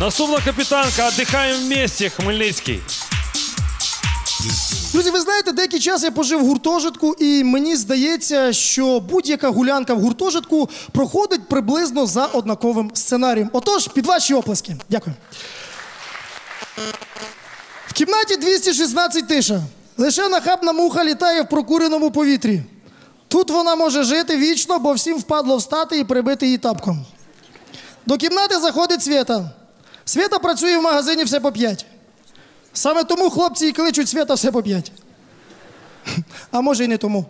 Наступна капітанка «Отдихаємо вместе, Хмельницький. Друзі, ви знаєте, деякий час я пожив в гуртожитку, і мені здається, що будь-яка гулянка в гуртожитку проходить приблизно за однаковим сценарієм. Отож, під ваші оплески. Дякую. В кімнаті 216 тиша. Лише нахабна муха літає в прокуреному повітрі. Тут вона може жити вічно, бо всім впадло встати і прибити її тапком. До кімнати заходить Свята. Свята працює в магазині все по п'ять. Саме тому хлопці і кличуть свята все по п'ять. А може і не тому.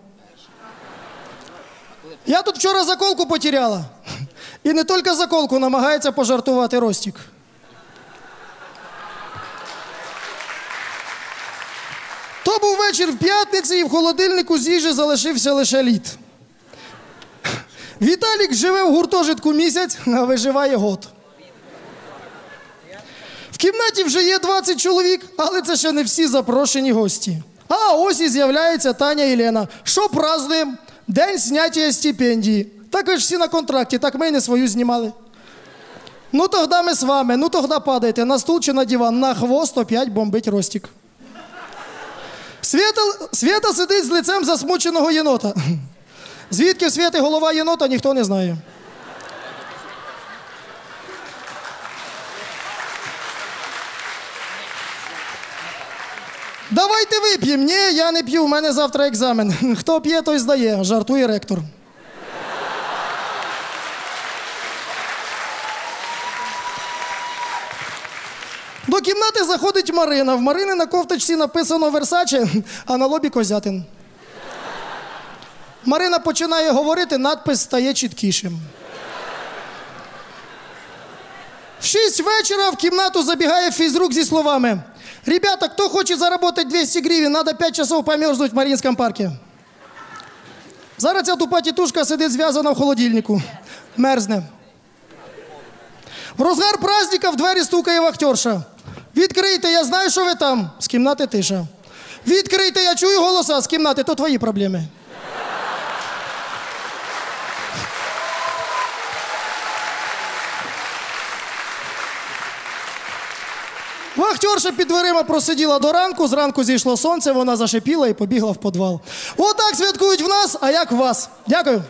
Я тут вчора заколку потеряла. І не тільки заколку намагається пожартувати Ростік. То був вечір в п'ятниці, і в холодильнику з їжі залишився лише лід. Віталік живе в гуртожитку місяць, а виживає год. В кімнаті вже є 20 чоловік, але це ще не всі запрошені гості. А ось і з'являється Таня і Лена. Що празднуємо? День зняття стипендії. Так ви ж всі на контракті, так ми й не свою знімали. Ну тогда ми з вами, ну тогда падайте на стул чи на диван, на хвост опять бомбить Ростік. Свята, Свята сидить з лицем засмученого єнота. Звідки в Святи голова єнота, ніхто не знає. Давайте вип'ємо. Ні, я не п'ю, у мене завтра екзамен. Хто п'є, той здає, жартує ректор. До кімнати заходить Марина. В Марини на ковточці написано Версаче, а на лобі козятин. Марина починає говорити, надпис стає чіткішим. В шість вечора в кімнату забігає фізрук зі словами: Ребята, кто хочет заработать 200 гривен, надо 5 часов померзнуть в Маринском парке. Зараз ця тупа тітушка сидить зв'язана в холодильнику. Мерзне. В розгар праздника в двері стукає вахтерша. Відкрийте, я знаю, що ви там. З кімнати тиша. Відкрийте, я чую голоса з кімнати, то твої проблеми. Вахтерша під дверима просиділа до ранку, зранку зійшло сонце, вона зашипіла і побігла в подвал. Отак святкують в нас, а як в вас. Дякую.